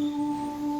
Música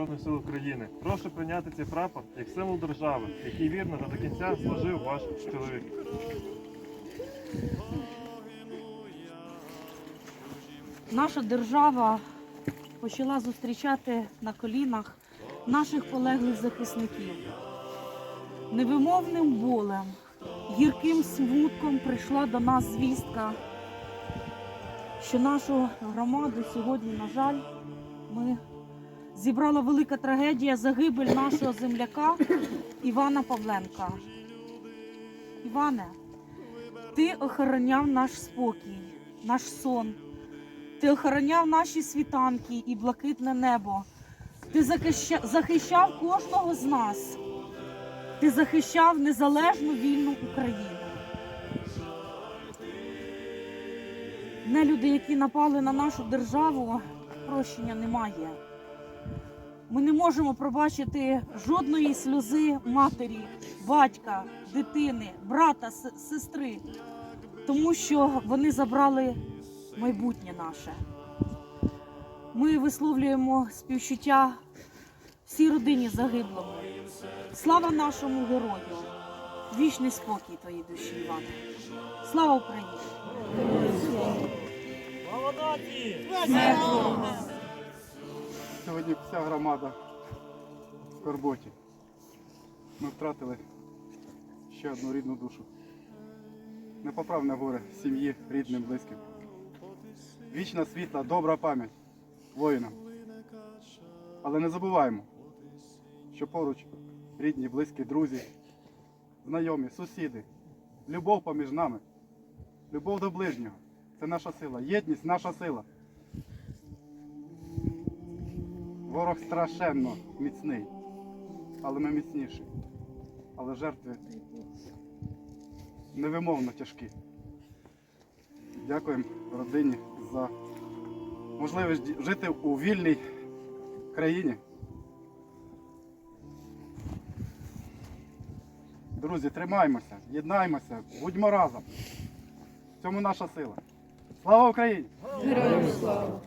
Збройних сил України. Прошу прийняти цей прапор як символ держави, який вірно та до кінця служив ваш чоловік. Наша держава почала зустрічати на колінах наших полеглих захисників. Невимовним болем, гірким смутком прийшла до нас звістка, що нашу громаду сьогодні, на жаль, ми зібрала велика трагедія загибель нашого земляка Івана Павленка. Іване, ти охороняв наш спокій, наш сон. Ти охороняв наші світанки і блакитне небо. Ти захищав кожного з нас. Ти захищав незалежну вільну Україну. Нелюди, які напали на нашу державу, прощення немає. Ми не можемо пробачити жодної сльози матері, батька, дитини, брата, сестри, тому що вони забрали майбутнє наше. Ми висловлюємо співчуття всій родині загиблому. Слава нашому герою! Вічний спокій твоїй душі, Іване. Слава Україні! Сьогодні вся громада в скорботі. Ми втратили ще одну рідну душу. Непоправне горе сім'ї, рідним, близьким. Вічна світла, добра пам'ять воїнам. Але не забуваємо, що поруч рідні, близькі, друзі, знайомі, сусіди, любов поміж нами, любов до ближнього це наша сила, єдність наша сила. Ворог страшенно міцний, але ми міцніші. Але жертви невимовно тяжкі. Дякуємо родині за можливість жити у вільній країні. Друзі, тримаймося, єднаймося, будьмо разом. В цьому наша сила. Слава Україні! Героям слава!